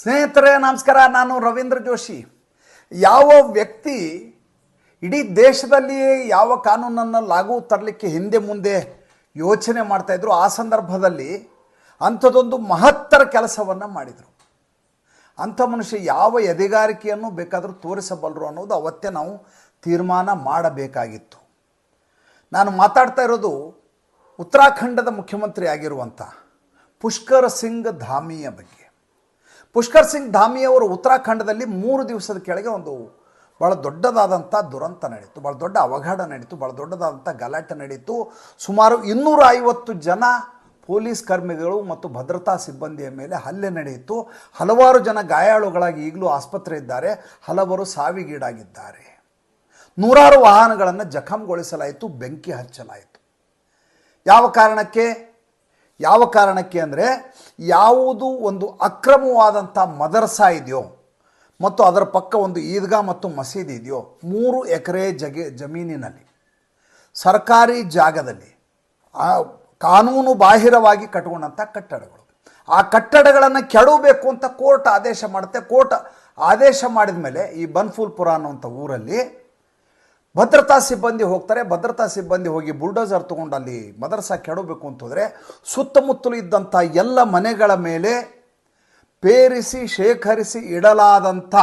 ಸ್ನೇಹಿತರೆ, ನಮಸ್ಕಾರ. ನಾನು ರವೀಂದ್ರ ಜೋಶಿ. ಯಾವ ವ್ಯಕ್ತಿ ಇಡೀ ದೇಶದಲ್ಲಿಯೇ ಯಾವ ಕಾನೂನನ್ನು ಲಾಗು ತರಲಿಕ್ಕೆ ಹಿಂದೆ ಮುಂದೆ ಯೋಚನೆ ಮಾಡ್ತಾಯಿದ್ರು ಆ ಸಂದರ್ಭದಲ್ಲಿ ಅಂಥದ್ದೊಂದು ಮಹತ್ತರ ಕೆಲಸವನ್ನು ಮಾಡಿದರು. ಅಂಥ ಮನುಷ್ಯ ಯಾವ ಎದೆಗಾರಿಕೆಯನ್ನು ಬೇಕಾದರೂ ತೋರಿಸಬಲ್ಲರು ಅನ್ನೋದು ಅವತ್ತೇ ನಾವು ತೀರ್ಮಾನ ಮಾಡಬೇಕಾಗಿತ್ತು. ನಾನು ಮಾತಾಡ್ತಾ ಇರೋದು ಉತ್ತರಾಖಂಡದ ಮುಖ್ಯಮಂತ್ರಿ ಆಗಿರುವಂಥ ಪುಷ್ಕರ ಸಿಂಗ್ ಧಾಮಿಯ ಬಗ್ಗೆ. ಪುಷ್ಕರ್ ಸಿಂಗ್ ಧಾಮಿಯವರು ಉತ್ತರಾಖಂಡದಲ್ಲಿ ಮೂರು ದಿವಸದ ಕೆಳಗೆ ಒಂದು ಭಾಳ ದೊಡ್ಡದಾದಂಥ ದುರಂತ ನಡೀತು ಭಾಳ ದೊಡ್ಡ ಅವಘಡ ನಡೀತು ಭಾಳ ದೊಡ್ಡದಾದಂಥ ಗಲಾಟೆ ನಡೀತು ಸುಮಾರು ಇನ್ನೂರ ಐವತ್ತು ಜನ ಪೊಲೀಸ್ ಕರ್ಮಿಗಳು ಮತ್ತು ಭದ್ರತಾ ಸಿಬ್ಬಂದಿಯ ಮೇಲೆ ಹಲ್ಲೆ ನಡೆಯಿತು. ಹಲವಾರು ಜನ ಗಾಯಾಳುಗಳಾಗಿ ಈಗಲೂ ಆಸ್ಪತ್ರೆ ಇದ್ದಾರೆ. ಹಲವರು ಸಾವಿಗೀಡಾಗಿದ್ದಾರೆ. ನೂರಾರು ವಾಹನಗಳನ್ನು ಜಖಂಗೊಳಿಸಲಾಯಿತು. ಬೆಂಕಿ ಹಚ್ಚಲಾಯಿತು. ಯಾವ ಕಾರಣಕ್ಕೆ? ಯಾವ ಕಾರಣಕ್ಕೆ ಅಂದರೆ ಯಾವುದು ಒಂದು ಅಕ್ರಮವಾದಂಥ ಮದರಸಾ ಇದೆಯೋ ಮತ್ತು ಅದರ ಪಕ್ಕ ಒಂದು ಈದ್ಗಾ ಮತ್ತು ಮಸೀದಿ ಇದೆಯೋ, ಮೂರು ಎಕರೆ ಜಗೆ ಜಮೀನಿನಲ್ಲಿ, ಸರ್ಕಾರಿ ಜಾಗದಲ್ಲಿ, ಆ ಕಾನೂನು ಬಾಹಿರವಾಗಿ ಕಟ್ಕೊಂಡಂಥ ಕಟ್ಟಡಗಳು. ಆ ಕಟ್ಟಡಗಳನ್ನು ಕೆಡಬೇಕು ಅಂತ ಕೋರ್ಟ್ ಆದೇಶ ಮಾಡುತ್ತೆ. ಕೋರ್ಟ್ ಆದೇಶ ಮಾಡಿದ ಮೇಲೆ ಈ ಬನ್ಫೂಲ್ಪುರ ಅನ್ನುವಂಥ ಊರಲ್ಲಿ ಭದ್ರತಾ ಸಿಬ್ಬಂದಿ ಹೋಗ್ತಾರೆ, ಭದ್ರತಾ ಸಿಬ್ಬಂದಿ ಹೋಗಿ ಬುಲ್ಡೋಸರ್ ತಗೊಂಡು ಅಲ್ಲಿ ಮದರ್ಸಾ ಕೆಡಬೇಕು ಅಂತ ಹೋದರೆ ಸುತ್ತಮುತ್ತಲು ಇದ್ದಂಥ ಎಲ್ಲ ಮನೆಗಳ ಮೇಲೆ ಪೇರಿಸಿ, ಶೇಖರಿಸಿ ಇಡಲಾದಂಥ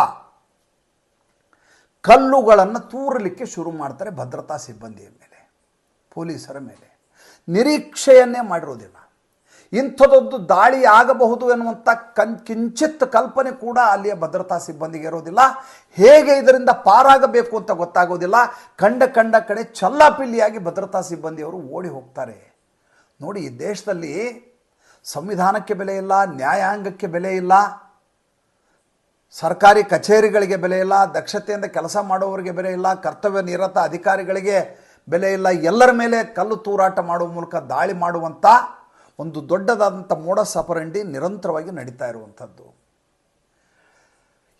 ಕಲ್ಲುಗಳನ್ನು ತೂರಲಿಕ್ಕೆ ಶುರು ಮಾಡ್ತಾರೆ ಭದ್ರತಾ ಸಿಬ್ಬಂದಿಯ ಮೇಲೆ, ಪೊಲೀಸರ ಮೇಲೆ. ನಿರೀಕ್ಷೆಯನ್ನೇ ಮಾಡಿರೋದಿಲ್ಲ. ಇಂಥದ್ದೊಂದು ದಾಳಿ ಆಗಬಹುದು ಎನ್ನುವಂಥ ಕನ್ ಕಿಂಚಿತ್ ಕಲ್ಪನೆ ಕೂಡ ಅಲ್ಲಿಯ ಭದ್ರತಾ ಸಿಬ್ಬಂದಿಗೆ ಇರೋದಿಲ್ಲ. ಹೇಗೆ ಇದರಿಂದ ಪಾರಾಗಬೇಕು ಅಂತ ಗೊತ್ತಾಗೋದಿಲ್ಲ. ಕಂಡ ಕಂಡ ಕಡೆ ಚಲ್ಲಾಪಿಲ್ಲಿಯಾಗಿ ಭದ್ರತಾ ಸಿಬ್ಬಂದಿಯವರು ಓಡಿ ಹೋಗ್ತಾರೆ. ನೋಡಿ, ಈ ದೇಶದಲ್ಲಿ ಸಂವಿಧಾನಕ್ಕೆ ಬೆಲೆ ಇಲ್ಲ, ನ್ಯಾಯಾಂಗಕ್ಕೆ ಬೆಲೆ ಇಲ್ಲ, ಸರ್ಕಾರಿ ಕಚೇರಿಗಳಿಗೆ ಬೆಲೆ ಇಲ್ಲ, ದಕ್ಷತೆಯಿಂದ ಕೆಲಸ ಮಾಡುವವರಿಗೆ ಬೆಲೆ ಇಲ್ಲ, ಕರ್ತವ್ಯ ನಿರತ ಅಧಿಕಾರಿಗಳಿಗೆ ಬೆಲೆ ಇಲ್ಲ, ಎಲ್ಲರ ಮೇಲೆ ಕಲ್ಲು ತೂರಾಟ ಮಾಡುವ ಮೂಲಕ ದಾಳಿ ಮಾಡುವಂಥ ಒಂದು ದೊಡ್ಡದಾದಂಥ ಮೋಡ ಸಪರಂಡಿ ನಿರಂತರವಾಗಿ ನಡೀತಾ ಇರುವಂಥದ್ದು.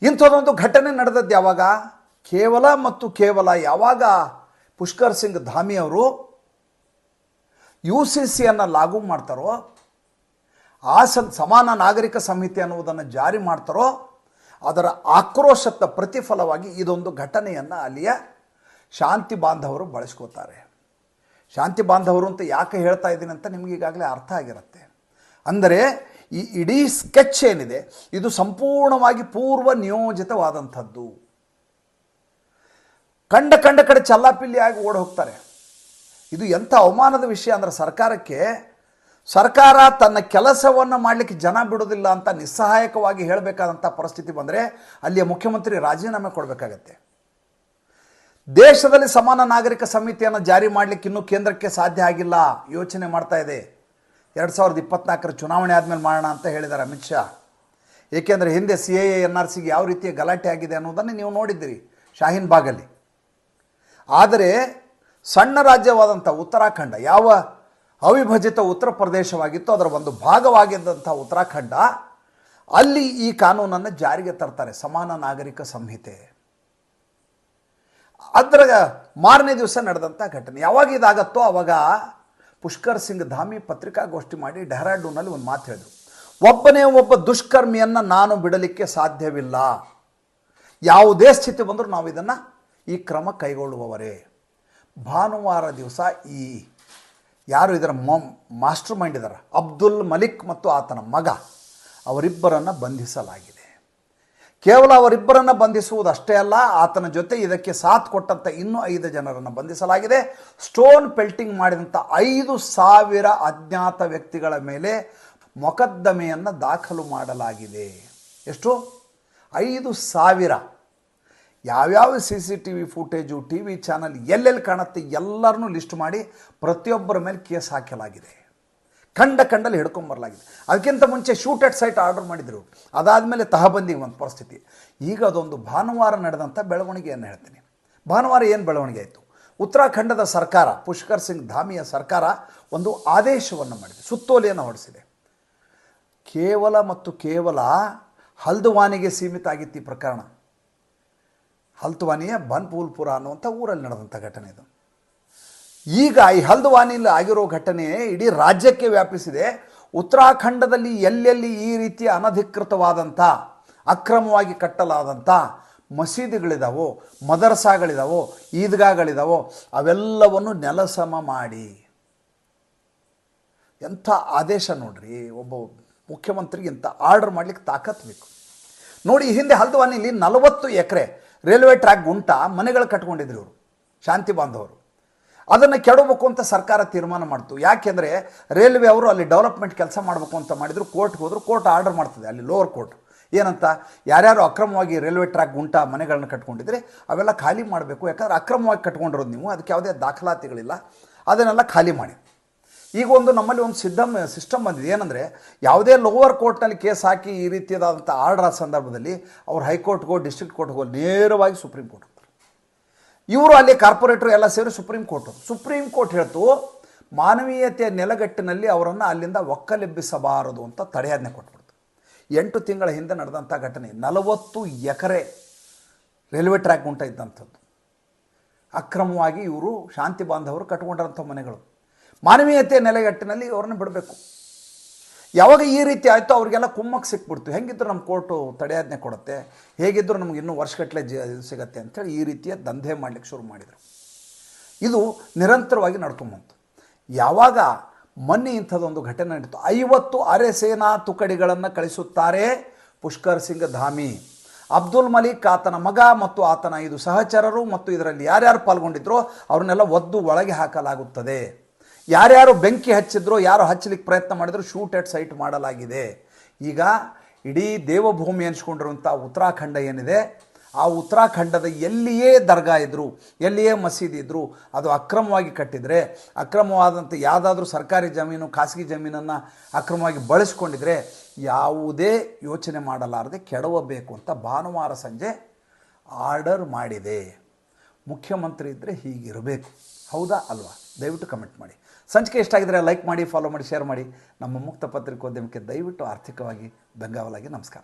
ಇಂಥದ್ದೊಂದು ಘಟನೆ ನಡೆದದ್ದು ಯಾವಾಗ? ಕೇವಲ ಮತ್ತು ಕೇವಲ ಯಾವಾಗ ಪುಷ್ಕರ್ ಸಿಂಗ್ ಧಾಮಿ ಅವರು ಯು ಸಿ ಸಿಯನ್ನು ಲಾಗು ಮಾಡ್ತಾರೋ ಆ ಸಮಾನ ನಾಗರಿಕ ಸಂಹಿತೆ ಅನ್ನುವುದನ್ನು ಜಾರಿ ಮಾಡ್ತಾರೋ, ಅದರ ಆಕ್ರೋಶದ ಪ್ರತಿಫಲವಾಗಿ ಇದೊಂದು ಘಟನೆಯನ್ನು ಅಲ್ಲಿಯ ಶಾಂತಿ ಬಾಂಧವರು ಬಳಸ್ಕೋತಾರೆ. ಶಾಂತಿ ಬಾಂಧವರು ಅಂತ ಯಾಕೆ ಹೇಳ್ತಾ ಇದ್ದೀನಿ ಅಂತ ನಿಮಗೆ ಈಗಾಗಲೇ ಅರ್ಥ ಆಗಿರುತ್ತೆ. ಅಂದರೆ ಈ ಇಡೀ ಸ್ಕೆಚ್ ಏನಿದೆ, ಇದು ಸಂಪೂರ್ಣವಾಗಿ ಪೂರ್ವ ನಿಯೋಜಿತವಾದಂಥದ್ದು ಕಂಡ ಕಂಡ ಕಡೆ ಚಲ್ಲಾಪಿಲ್ಲಿಯಾಗಿ ಓಡಿ ಹೋಗ್ತಾರೆ. ಇದು ಎಂಥ ಅವಮಾನದ ವಿಷಯ ಅಂದರೆ ಸರ್ಕಾರಕ್ಕೆ, ಸರ್ಕಾರ ತನ್ನ ಕೆಲಸವನ್ನು ಮಾಡಲಿಕ್ಕೆ ಜನ ಬಿಡೋದಿಲ್ಲ ಅಂತ ನಿಸ್ಸಹಾಯಕವಾಗಿ ಹೇಳಬೇಕಾದಂಥ ಪರಿಸ್ಥಿತಿ ಬಂದರೆ ಅಲ್ಲಿಯ ಮುಖ್ಯಮಂತ್ರಿ ರಾಜೀನಾಮೆ ಕೊಡಬೇಕಾಗತ್ತೆ. ದೇಶದಲ್ಲಿ ಸಮಾನ ನಾಗರಿಕ ಸಮಿತಿಯನ್ನು ಜಾರಿ ಮಾಡಲಿಕ್ಕೆ ಇನ್ನೂ ಕೇಂದ್ರಕ್ಕೆ ಸಾಧ್ಯ ಆಗಿಲ್ಲ. ಯೋಚನೆ ಮಾಡ್ತಾ ಇದೆ. ಎರಡು ಸಾವಿರದ ಇಪ್ಪತ್ನಾಲ್ಕರ ಚುನಾವಣೆ ಆದಮೇಲೆ ಮಾಡೋಣ ಅಂತ ಹೇಳಿದ್ದಾರೆ ಅಮಿತ್ ಶಾ. ಏಕೆಂದರೆ ಹಿಂದೆ ಸಿ ಎ, ಎನ್ ಆರ್ ಸಿಗೆ ಯಾವ ರೀತಿಯ ಗಲಾಟೆ ಆಗಿದೆ ಅನ್ನೋದನ್ನು ನೀವು ನೋಡಿದ್ದೀರಿ, ಶಾಹೀನ್ ಬಾಗಲ್ಲಿ ಆದರೆ ಸಣ್ಣ ರಾಜ್ಯವಾದಂಥ ಉತ್ತರಾಖಂಡ, ಯಾವ ಅವಿಭಜಿತ ಉತ್ತರ ಪ್ರದೇಶವಾಗಿತ್ತು, ಅದರ ಒಂದು ಭಾಗವಾಗಿದ್ದಂಥ ಉತ್ತರಾಖಂಡ, ಅಲ್ಲಿ ಈ ಕಾನೂನನ್ನು ಜಾರಿಗೆ ತರ್ತಾರೆ ಸಮಾನ ನಾಗರಿಕ ಸಂಹಿತೆ. ಅದರ ಮಾರನೇ ದಿವಸ ನಡೆದಂಥ ಘಟನೆ. ಯಾವಾಗ ಇದಾಗತ್ತೋ ಅವಾಗ ಪುಷ್ಕರ್ ಸಿಂಗ್ ಧಾಮಿ ಪತ್ರಿಕಾಗೋಷ್ಠಿ ಮಾಡಿ ಡೆಹ್ರಾಡೂನಲ್ಲಿ ಒಂದು ಮಾತು ಹೇಳಿದರು. ಒಬ್ಬನೇ ಒಬ್ಬ ದುಷ್ಕರ್ಮಿಯನ್ನು ನಾನು ಬಿಡಲಿಕ್ಕೆ ಸಾಧ್ಯವಿಲ್ಲ. ಯಾವುದೇ ಸ್ಥಿತಿ ಬಂದರೂ ನಾವು ಇದನ್ನು ಈ ಕ್ರಮ ಕೈಗೊಳ್ಳುವವರೇ. ಭಾನುವಾರ ದಿವಸ ಈ ಯಾರು ಇದರ ಮಾಸ್ಟರ್ ಮೈಂಡ್ ಇದ್ದಾರೆ ಅಬ್ದುಲ್ ಮಲಿಕ್ ಮತ್ತು ಆತನ ಮಗ ಅವರಿಬ್ಬರನ್ನು ಬಂಧಿಸಲಾಗಿದೆ. ಕೇವಲ ಅವರಿಬ್ಬರನ್ನು ಬಂಧಿಸುವುದಷ್ಟೇ ಅಲ್ಲ, ಆತನ ಜೊತೆ ಇದಕ್ಕೆ ಸಾಥ್ ಕೊಟ್ಟಂಥ ಇನ್ನೂ ಐದು ಜನರನ್ನು ಬಂಧಿಸಲಾಗಿದೆ. ಸ್ಟೋನ್ ಪೆಲ್ಟಿಂಗ್ ಮಾಡಿದಂಥ ಐದು ಸಾವಿರ ಅಜ್ಞಾತ ವ್ಯಕ್ತಿಗಳ ಮೇಲೆ ಮೊಕದ್ದಮೆಯನ್ನು ದಾಖಲು ಮಾಡಲಾಗಿದೆ. ಎಷ್ಟು? ಐದು ಸಾವಿರ. ಯಾವ್ಯಾವ C C T V footage, T V channel ಎಲ್ಲೆಲ್ಲಿ ಕಾಣುತ್ತೆ ಎಲ್ಲರನ್ನೂ ಲಿಸ್ಟ್ ಮಾಡಿ ಪ್ರತಿಯೊಬ್ಬರ ಮೇಲೆ ಕೇಸ್ ಹಾಕಲಾಗಿದೆ. ಕಂಡ ಕಂಡಲ್ಲಿ ಹಿಡ್ಕೊಂಬರಲಾಗಿದೆ ಅದಕ್ಕಿಂತ ಮುಂಚೆ ಶೂಟ್ ಅಟ್ ಸೈಟ್ ಆರ್ಡರ್ ಮಾಡಿದರು. ಅದಾದಮೇಲೆ ತಹಬಂದಿಗೆ ಒಂದು ಪರಿಸ್ಥಿತಿ. ಈಗ ಅದೊಂದು ಭಾನುವಾರ ನಡೆದಂಥ ಬೆಳವಣಿಗೆಯನ್ನು ಹೇಳ್ತೀನಿ. ಭಾನುವಾರ ಏನು ಬೆಳವಣಿಗೆ ಆಯಿತು? ಉತ್ತರಾಖಂಡದ ಸರ್ಕಾರ, ಪುಷ್ಕರ್ ಸಿಂಗ್ ಧಾಮಿಯ ಸರ್ಕಾರ ಒಂದು ಆದೇಶವನ್ನು ಮಾಡಿದೆ. ಸುತ್ತೋಲೆಯನ್ನು ಹೊರಡಿಸಿದೆ ಕೇವಲ ಮತ್ತು ಕೇವಲ ಹಲ್ದುವಾನಿಗೆ ಸೀಮಿತ ಆಗಿತ್ತು ಈ ಪ್ರಕರಣ. ಹಲ್ದ್ವಾನಿಯ ಬನ್ಪೂಲ್ಪುರ ಅನ್ನುವಂಥ ಊರಲ್ಲಿ ನಡೆದಂಥ ಘಟನೆ ಇದು. ಈಗ ಈ ಹಲ್ದ್ವಾನಿಲಿ ಆಗಿರೋ ಘಟನೆ ಇಡೀ ರಾಜ್ಯಕ್ಕೆ ವ್ಯಾಪಿಸಿದೆ. ಉತ್ತರಾಖಂಡದಲ್ಲಿ ಎಲ್ಲೆಲ್ಲಿ ಈ ರೀತಿಯ ಅನಧಿಕೃತವಾದಂಥ ಅಕ್ರಮವಾಗಿ ಕಟ್ಟಲಾದಂಥ ಮಸೀದಿಗಳಿದಾವೋ, ಮದರ್ಸಾಗಳಿದಾವೋ, ಈದ್ಗಾಗಳಿದಾವೋ, ಅವೆಲ್ಲವನ್ನು ನೆಲಸಮ ಮಾಡಿ. ಎಂಥ ಆದೇಶ ನೋಡ್ರಿ, ಒಬ್ಬ ಮುಖ್ಯಮಂತ್ರಿಗೆ ಇಂಥ ಆರ್ಡರ್ ಮಾಡ್ಲಿಕ್ಕೆ ತಾಕತ್ ಬೇಕು. ನೋಡಿ ಹಿಂದೆ ಹಲ್ದವಾನಿಲಿ ನಲವತ್ತು ಎಕರೆ ರೈಲ್ವೆ ಟ್ರ್ಯಾಕ್ ಗುಂಟ ಮನೆಗಳು ಕಟ್ಕೊಂಡಿದ್ರು ಇವರು, ಶಾಂತಿ ಬಾಂಧವರು. ಅದನ್ನು ಕೆಡಬೇಕು ಅಂತ ಸರ್ಕಾರ ತೀರ್ಮಾನ ಮಾಡ್ತು. ಯಾಕೆಂದರೆ ರೈಲ್ವೆ ಅವರು ಅಲ್ಲಿ ಡೆವಲಪ್ಮೆಂಟ್ ಕೆಲಸ ಮಾಡಬೇಕು ಅಂತ ಮಾಡಿದ್ರು ಕೋರ್ಟ್ಗೆ ಹೋದ್ರು ಕೋರ್ಟ್ ಆರ್ಡರ್ ಮಾಡ್ತದೆ, ಅಲ್ಲಿ ಲೋವರ್ ಕೋರ್ಟ್ ಏನಂತ? ಯಾರ್ಯಾರು ಅಕ್ರಮವಾಗಿ ರೈಲ್ವೆ ಟ್ರ್ಯಾಕ್ ಗುಂಟ ಮನೆಗಳನ್ನ ಕಟ್ಕೊಂಡಿದ್ರೆ ಅವೆಲ್ಲ ಖಾಲಿ ಮಾಡಬೇಕು. ಯಾಕಂದ್ರೆ ಅಕ್ರಮವಾಗಿ ಕಟ್ಕೊಂಡಿರೋದು ನೀವು, ಅದಕ್ಕೆ ಯಾವುದೇ ದಾಖಲಾತಿಗಳಿಲ್ಲ. ಅದನ್ನೆಲ್ಲ ಖಾಲಿ ಮಾಡಿ. ಈಗ ಒಂದು ನಮ್ಮಲ್ಲಿ ಒಂದು ಸಿದ್ಧಮ್ ಸಿಸ್ಟಮ್ ಬಂದಿದೆ. ಏನಂದರೆ ಯಾವುದೇ ಲೋವರ್ ಕೋರ್ಟ್ನಲ್ಲಿ ಕೇಸ್ ಹಾಕಿ ಈ ರೀತಿಯಾದಂಥ ಆರ್ಡರ್ ಸಂದರ್ಭದಲ್ಲಿ ಅವ್ರು ಹೈಕೋರ್ಟ್ಗೋ ಡಿಸ್ಟ್ರಿಕ್ಟ್ ಕೋರ್ಟ್ಗೋ ನೇರವಾಗಿ ಸುಪ್ರೀಂ ಕೋರ್ಟ್ ಇವರು ಅಲ್ಲಿ ಕಾರ್ಪೊರೇಟರ್ ಎಲ್ಲ ಸೇರಿ ಸುಪ್ರೀಂ ಕೋರ್ಟ್. ಸುಪ್ರೀಂ ಕೋರ್ಟ್ ಹೇಳ್ತು ಮಾನವೀಯತೆಯ ನೆಲಗಟ್ಟಿನಲ್ಲಿ ಅವರನ್ನು ಅಲ್ಲಿಂದ ಒಕ್ಕಲೆಬ್ಬಿಸಬಾರದು ಅಂತ ತಡೆಯಾಜ್ಞೆ ಕೊಟ್ಬಿಡ್ತು. ಎಂಟು ತಿಂಗಳ ಹಿಂದೆ ನಡೆದಂಥ ಘಟನೆ, ನಲವತ್ತು ಎಕರೆ ರೈಲ್ವೆ ಟ್ರ್ಯಾಕ್ ಉಂಟ ಇದ್ದಂಥದ್ದು. ಅಕ್ರಮವಾಗಿ ಇವರು ಶಾಂತಿ ಬಾಂಧವರು ಕಟ್ಕೊಂಡಿರೋಂಥ ಮನೆಗಳು. ಮಾನವೀಯತೆಯ ನೆಲೆಗಟ್ಟಿನಲ್ಲಿ ಅವ್ರನ್ನ ಬಿಡಬೇಕು. ಯಾವಾಗ ಈ ರೀತಿ ಆಯಿತು ಅವರಿಗೆಲ್ಲ ಕುಮ್ಮಕ್ಕೆ ಸಿಕ್ಬಿಡ್ತು. ಹೆಂಗಿದ್ರು ನಮ್ಮ ಕೋರ್ಟು ತಡೆಯಾಜ್ಞೆ ಕೊಡುತ್ತೆ ಹೇಗಿದ್ದರೂ ನಮ್ಗೆ ಇನ್ನೂ ವರ್ಷಗಟ್ಟಲೆ ಜ ಇದು ಸಿಗತ್ತೆ ಅಂಥೇಳಿ ಈ ರೀತಿಯ ದಂಧೆ ಮಾಡಲಿಕ್ಕೆ ಶುರು ಮಾಡಿದರು. ಇದು ನಿರಂತರವಾಗಿ ನಡ್ಕೊಂಬಂತು ಯಾವಾಗ ಮೊನ್ನೆ ಇಂಥದ್ದೊಂದು ಘಟನೆ ನಡೀತು. ಐವತ್ತು ಅರೆ ಸೇನಾ ತುಕಡಿಗಳನ್ನು ಕಳಿಸುತ್ತಾರೆ ಪುಷ್ಕರ್ ಸಿಂಗ್ ಧಾಮಿ. ಅಬ್ದುಲ್ ಮಲಿಕ್ ಆತನ ಮಗ ಮತ್ತು ಆತನ ಐದು ಸಹಚರರು ಮತ್ತು ಇದರಲ್ಲಿ ಯಾರ್ಯಾರು ಪಾಲ್ಗೊಂಡಿದ್ರೋ ಅವ್ರನ್ನೆಲ್ಲ ಒದ್ದು ಒಳಗೆ ಹಾಕಲಾಗುತ್ತದೆ. ಯಾರ್ಯಾರು ಬೆಂಕಿ ಹಚ್ಚಿದ್ರೋ, ಯಾರು ಹಚ್ಚಲಿಕ್ಕೆ ಪ್ರಯತ್ನ ಮಾಡಿದ್ರು ಶೂಟ್ ಎಟ್ ಸೈಟ್ ಮಾಡಲಾಗಿದೆ. ಈಗ ಇಡೀ ದೇವಭೂಮಿ ಅನ್ಸ್ಕೊಂಡಿರುವಂಥ ಉತ್ತರಾಖಂಡ ಏನಿದೆ, ಆ ಉತ್ತರಾಖಂಡದ ಎಲ್ಲಿಯೇ ದರ್ಗಾ ಇದ್ದರು ಎಲ್ಲಿಯೇ ಮಸೀದಿ ಇದ್ದರು ಅದು ಅಕ್ರಮವಾಗಿ ಕಟ್ಟಿದರೆ, ಅಕ್ರಮವಾದಂಥ ಯಾವುದಾದ್ರೂ ಸರ್ಕಾರಿ ಜಮೀನು, ಖಾಸಗಿ ಜಮೀನನ್ನು ಅಕ್ರಮವಾಗಿ ಬಳಸ್ಕೊಂಡಿದ್ರೆ ಯಾವುದೇ ಯೋಚನೆ ಮಾಡಲಾರದೆ ಕೆಡವಬೇಕು ಅಂತ ಭಾನುವಾರ ಸಂಜೆ ಆರ್ಡರ್ ಮಾಡಿದೆ. ಮುಖ್ಯಮಂತ್ರಿ ಇದ್ದರೆ ಹೀಗಿರಬೇಕು. ಹೌದಾ ಅಲ್ವಾ? ದಯವಿಟ್ಟು ಕಮೆಂಟ್ ಮಾಡಿ. ಸಂಚಿಕೆ ಇಷ್ಟ ಆಗಿದ್ರೆ ಲೈಕ್ ಮಾಡಿ ಫಾಲೋ ಮಾಡಿ ಶೇರ್ ಮಾಡಿ. ನಮ್ಮ ಮುಕ್ತ ಪತ್ರಿಕೋದ್ಯಮಕ್ಕೆ ದಯವಿಟ್ಟು ಆರ್ಥಿಕವಾಗಿ ಬೆಂಗಾವಲಾಗಿ ನಮಸ್ಕಾರ.